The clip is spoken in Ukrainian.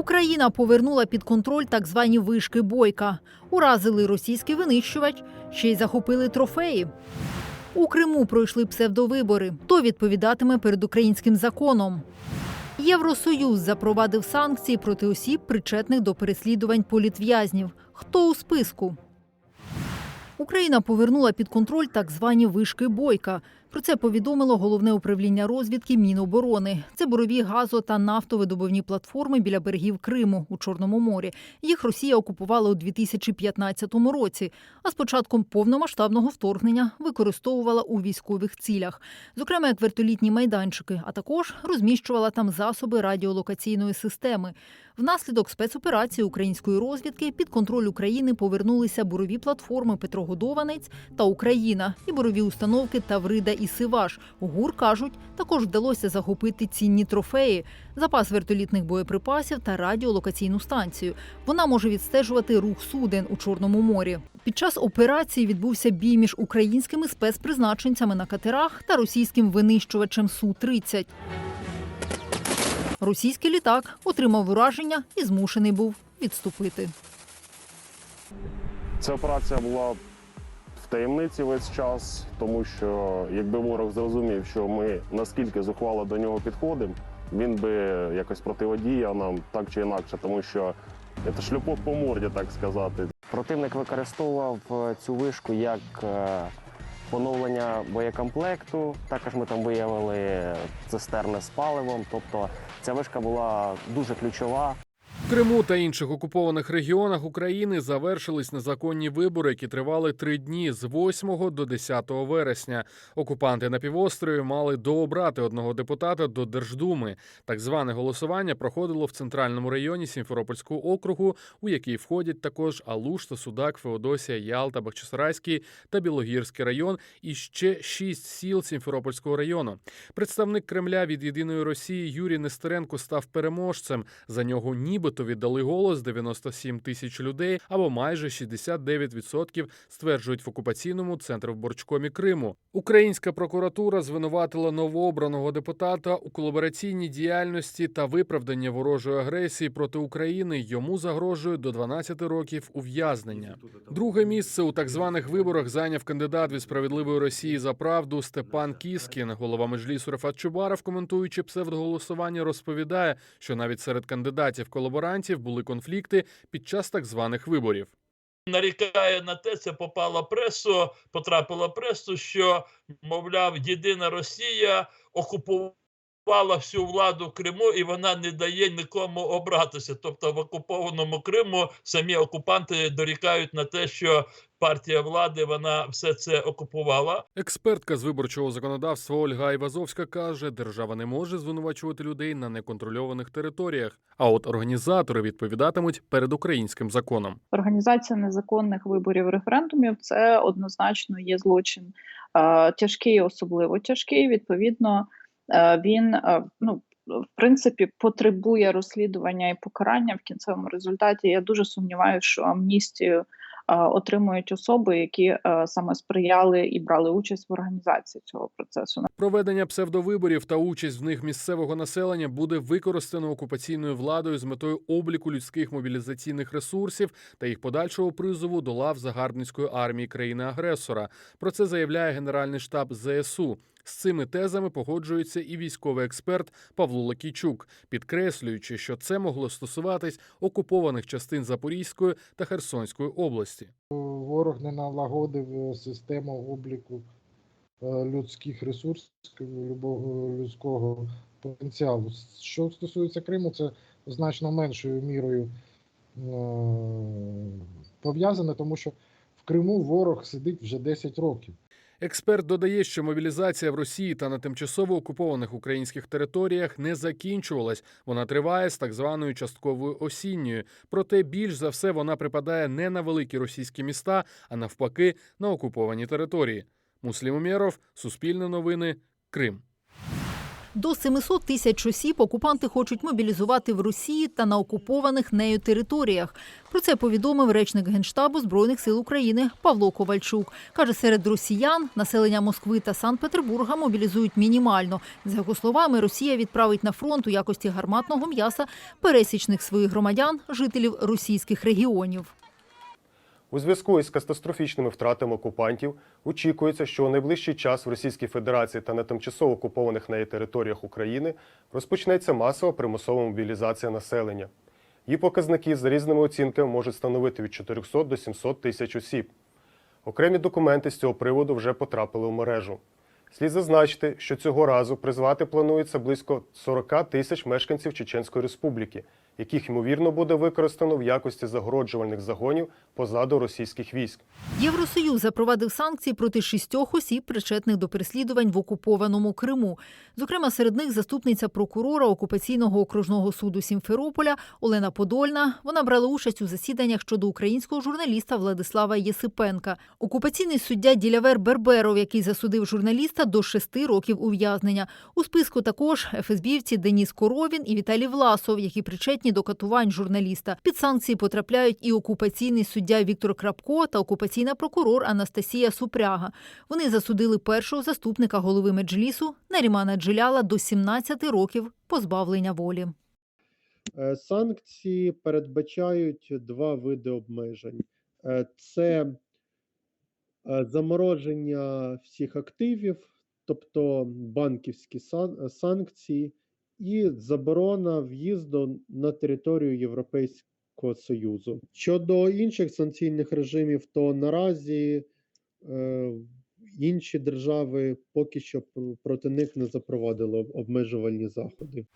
Україна повернула під контроль так звані вишки бойка, уразили російський винищувач, ще й захопили трофеї. У Криму пройшли псевдовибори. Хто відповідатиме перед українським законом? Євросоюз запровадив санкції проти осіб, причетних до переслідувань політв'язнів. Хто у списку? Україна повернула під контроль так звані вишки бойка. Про це повідомило головне управління розвідки Міноборони. Це бурові газо та нафтовидобувні платформи біля берегів Криму у Чорному морі. Їх Росія окупувала у 2015 році, а з початком повномасштабного вторгнення використовувала у військових цілях, зокрема як вертолітні майданчики, а також розміщувала там засоби радіолокаційної системи. Внаслідок спецоперації української розвідки під контроль України повернулися бурові платформи Петрогодованець та Україна і бурові установки Таврида і Сиваш. ГУР кажуть, також вдалося захопити цінні трофеї, запас вертолітних боєприпасів та радіолокаційну станцію. Вона може відстежувати рух суден у Чорному морі. Під час операції відбувся бій між українськими спецпризначенцями на катерах та російським винищувачем Су 30 Російський літак отримав ураження і змушений був відступити. Ця операція була таємниці весь час, тому що якби ворог зрозумів, що ми наскільки зухвало до нього підходимо, він би якось противодіяв нам так чи інакше, тому що це шлюпок по морді, так сказати. Противник використовував е, цю вишку як е, поновлення боєкомплекту. Також ми там виявили цистерни з паливом. Тобто ця вишка була дуже ключова. Криму та інших окупованих регіонах України завершились незаконні вибори, які тривали три дні з 8 до 10 вересня. Окупанти на півострові мали дообрати одного депутата до Держдуми. Так зване голосування проходило в центральному районі Сімферопольського округу, у який входять також Алушта, Судак, Феодосія, Ялта, Бахчисарайський та Білогірський район і ще шість сіл Сімферопольського району. Представник Кремля від єдиної Росії Юрій Нестеренко став переможцем. За нього нібито віддали голос 97 тисяч людей, або майже 69% стверджують в окупаційному центровборчкомі Криму. Українська прокуратура звинуватила новообраного депутата у колабораційній діяльності та виправданні ворожої агресії проти України. Йому загрожує до 12 років ув'язнення. Друге місце у так званих виборах зайняв кандидат від справедливої Росії за правду Степан Кіскін. Голова меджлісу Рефат Чубаров, коментуючи псевдоголосування, розповідає, що навіть серед кандидатів колаборантів були конфлікти під час так званих виборів. нарікає на те, це попала пресу, потрапила пресу, що, мовляв, єдина Росія окупувала всю владу Криму і вона не дає нікому обратися. Тобто в окупованому Криму самі окупанти дорікають на те, що партія влади вона все це окупувала. Експертка з виборчого законодавства Ольга Айвазовська каже, держава не може звинувачувати людей на неконтрольованих територіях. А от організатори відповідатимуть перед українським законом. Організація незаконних виборів референдумів це однозначно є злочин тяжкий, особливо тяжкий. Відповідно, він ну. В принципі, потребує розслідування і покарання в кінцевому результаті. Я дуже сумніваюся, що амністію отримують особи, які е, саме сприяли і брали участь в організації цього процесу. Проведення псевдовиборів та участь в них місцевого населення буде використано окупаційною владою з метою обліку людських мобілізаційних ресурсів та їх подальшого призову до лав загарбницької армії країни-агресора. Про це заявляє Генеральний штаб ЗСУ. З цими тезами погоджується і військовий експерт Павло Лакійчук, підкреслюючи, що це могло стосуватись окупованих частин Запорізької та Херсонської області. Ворог не налагодив е, систему обліку е, людських ресурсів, любого людського потенціалу. Що стосується Криму, це значно меншою мірою е, пов'язане, тому що в Криму ворог сидить вже 10 років. Експерт додає, що мобілізація в Росії та на тимчасово окупованих українських територіях не закінчувалась. Вона триває з так званою частковою осінньою. Проте більш за все вона припадає не на великі російські міста, а навпаки на окуповані території. Муслім Умєров, Суспільне новини, Крим. До 700 тисяч осіб окупанти хочуть мобілізувати в Росії та на окупованих нею територіях. Про це повідомив речник Генштабу Збройних сил України Павло Ковальчук. Каже, серед росіян населення Москви та Санкт-Петербурга мобілізують мінімально. За його словами, Росія відправить на фронт у якості гарматного м'яса пересічних своїх громадян, жителів російських регіонів. У зв'язку із катастрофічними втратами окупантів очікується, що у найближчий час в Російській Федерації та на тимчасово окупованих неї територіях України розпочнеться масова примусова мобілізація населення. Її показники за різними оцінками можуть становити від 400 до 700 тисяч осіб. Окремі документи з цього приводу вже потрапили у мережу. Слід зазначити, що цього разу призвати планується близько 40 тисяч мешканців Чеченської Республіки, яких ймовірно буде використано в якості загороджувальних загонів позаду російських військ. Євросоюз запровадив санкції проти шістьох осіб, причетних до переслідувань в окупованому Криму. Зокрема, серед них заступниця прокурора окупаційного окружного суду Сімферополя Олена Подольна. Вона брала участь у засіданнях щодо українського журналіста Владислава Єсипенка. Окупаційний суддя Ділявер Берберов, який засудив журналіста до шести років ув'язнення. У списку також ФСБівці Деніс Коровін і Віталій Власов, які причетні до катувань журналіста. Під санкції потрапляють і окупаційний суддя Віктор Крапко та окупаційна прокурор Анастасія Супряга. Вони засудили першого заступника голови меджлісу Нарімана Джиляла до 17 років позбавлення волі. Е, Санкції передбачають два види обмежень: Е, це е, замороження всіх активів, тобто банківські санкції, і заборона в'їзду на територію Європейського Союзу. Щодо інших санкційних режимів, то наразі е, інші держави поки що пр- проти них не запровадили об- обмежувальні заходи.